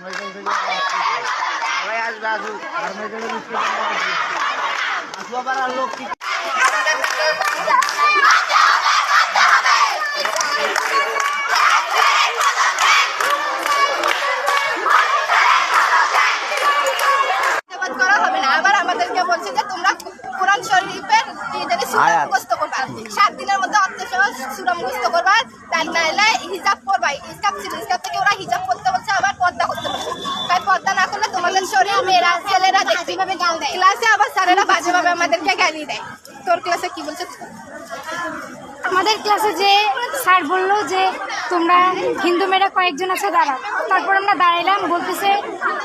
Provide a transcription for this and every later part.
Carmichael থেকে সবাই আসবে আসুক। আসব লোক কি? বলছে যে তোমরা কোরআন শরীফের সুরা মুখস্থ করবা। সাত দিনের মধ্যে অর্থ সহ সুরা মুখস্থ করবা। তাই নাইলে হিজাব করবা হিজাব ছিল হিজাব থেকে ওরা হিজাব করতে বলছে আবার পর্দা করতে পর্দা না করলে তোমাদের শরীর মেয়েরা ছেলেরা দেখবে ক্লাসে আবার স্যারেরা বাজেভাবে আমাদেরকে গালি দেয়। তোর ক্লাসে কি বলছে? আমাদের ক্লাসে যে স্যার বলল যে, তোমরা হিন্দু মেয়েরা কয়েকজন আছে, দাঁড়াও। তারপর আমরা দাঁড়াইলাম, বলতেছে,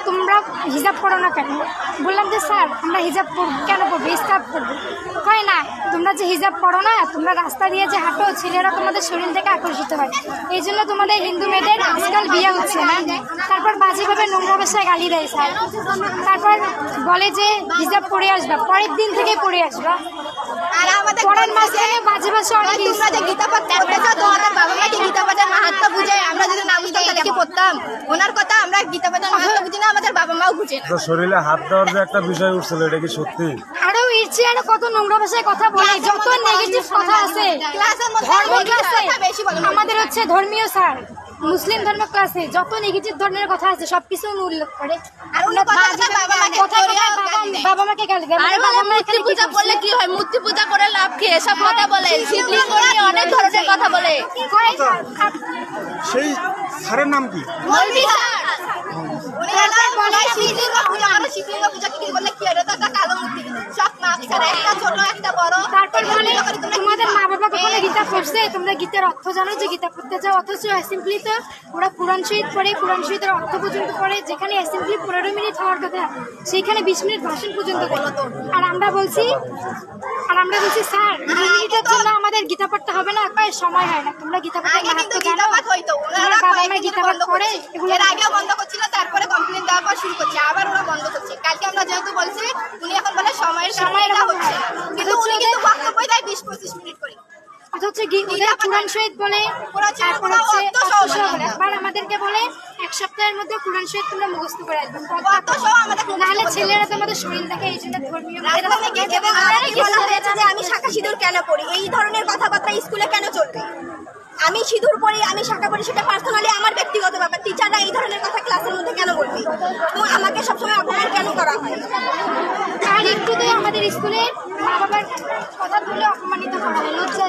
তোমরা হিজাব করো না কেন? বললাম যে, স্যার, আমরা হিজাব কেন পড়ব? স্কার্ফ পড়ব কয়, না, তোমরা যে হিজাব পড়ো না, তোমরা রাস্তা দিয়ে যে হাঁটো, ছেলেরা তোমাদের শরীর থেকে আকর্ষিত হয়। এই জন্য তোমাদের হিন্দু মেয়েদের আজকাল বিয়ে হচ্ছে না। তারপর বাজেভাবে নোংরা ভাষায় গালি দেয় স্যার। তারপর বলে যে, হিজাব পরে আসবা, পরের দিন থেকে পরে আসবা। আর আমাদের মাঝখানে বাজে ভাষা অনেক তোমরা যে গীতা পাঠ করতেছো তোমাদের বাবা মাকে গীতা পাঠের মাহাত্ম বুঝে আমরা যদি না বুঝতাম তাহলে কি পড়তাম ওনার কথা আমরা গীতা পাঠের মাহাত্ম বুঝি না আমাদের বাবা মাও বুঝে না। শরীরে হাত দেওয়ার যে একটা বিষয় উঠছিল এটা কি সত্যি? আরও চেয়ে আরও কত নোংরা ভাষায় কথা বলে যত নেগেটিভ কথা আছে। ক্লাসের মধ্যে ক্লাসে কথা বেশি বলে আমাদের হচ্ছে ধর্মীয় স্যার মুসলিম ধর্ম ক্লাসে যত নেগেটিভ ধরনের কথা আছে সবকিছু উনি উল্লেখ করে। আর উনি কথা কথা বাবা মাকে বাবা মাকে গালি দেয় আরে মানে বাবা মূর্তি কি পূজা করলে কি হয় মূর্তি পূজা করে লাভ কি এসব কথা বলে শিবলিঙ্গ করে অনেক ধরনের কথা বলে সেই স্যারের নাম কি মৌলভী স্যার পূজা পূজা কি বলে কি এটা তো একটা কালো মূর্তি সব মাপ ছাড়া একটা ছোট একটা বড় তারপর বলে এগুলো করে তোমরা তোমাদের কি মা বাবা করবে? পড়ছে তোমরা গীতার অর্থ জানো যে গীতা পড়তে যাও অথচ সিম্পলি তো ওরা কোরআন শহীদ পড়ে কোরআন শহীদের অর্থ পর্যন্ত পড়ে যেখানে সিম্পলি পনেরো মিনিট হওয়ার কথা সেখানে বিশ মিনিট ভাষণ পর্যন্ত করে আর আমরা বলছি আর আমরা বলছি স্যার দুই মিনিটের জন্য আমাদের গীতা পড়তে হবে না কয় সময় হয় না। তোমরা গীতা পড়তে আগে মাহাত্ম জানো ওনারা বাবা মা গীতা পাঠ বন্ধ করে করছে। এগুলো এর আগেও বন্ধ করছিল তারপরে কমপ্লেন দেওয়ার পর শুরু করছে আবার ওরা বন্ধ করছে। কালকে আমরা যেহেতু বলছি উনি এখন বলে সময়ের সময় হচ্ছে। কিন্তু উনি কিন্তু বক্তব্য দেয় বিশ পঁচিশ মিনিট ওদের কোরআন শহীদ বলে তারপর হচ্ছে আবার আমাদেরকে বলে এক সপ্তাহের মধ্যে কোরআন শহীদ তোমরা মুখস্থ করে নাহলে ছেলেরা তোমাদের শরীর দেখে এই জন্য ধর্মীয় আমি শাখা সিঁদুর কেন পড়ি? এই ধরনের কথাবার্তা স্কুলে কেন চলবে? আমি সিঁদুর পড়ি আমি শাখা পড়ি সেটা পার্সোনালি আমার ব্যক্তিগত ব্যাপার। টিচাররা এই ধরনের কথা ক্লাসের মধ্যে কেন বলবে? এবং আমাকে সবসময় অপমান কেন করা হয়? একটুতেই আমাদের স্কুলে মা বাবার কথা তুলে অপমানিত করা হয় লজ্জা